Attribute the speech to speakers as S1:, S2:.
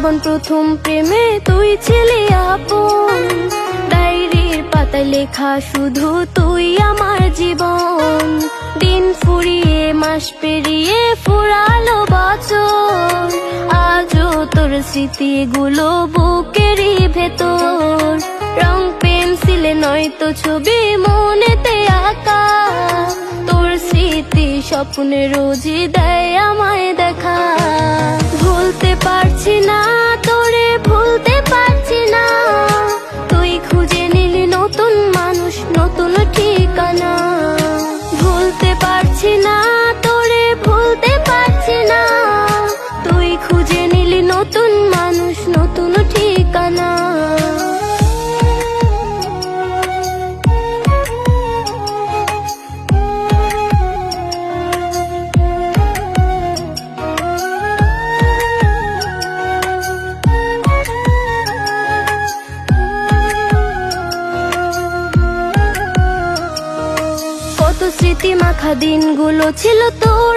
S1: জীবন প্রথম প্রেমে তুই ছিলি আপন। ডায়েরির পাতায় লেখা শুধু তুই আমার জীবন। দিন ফুরিয়ে, মাস পেরিয়ে, ফুরালো বছর। আজও তোর স্মৃতিগুলো বুকেরই ভেতর। রং, পেন্সিলে, নয়তো ছবি মনেতে আঁকা। তোর স্মৃতি স্বপ্নে রোজই দেয় আমায় পারছি না। তুই খুঁজে নিলি নতুন মানুষ, নতুন ঠিকানা। কত স্মৃতি মাখা দিনগুলো ছিল তোর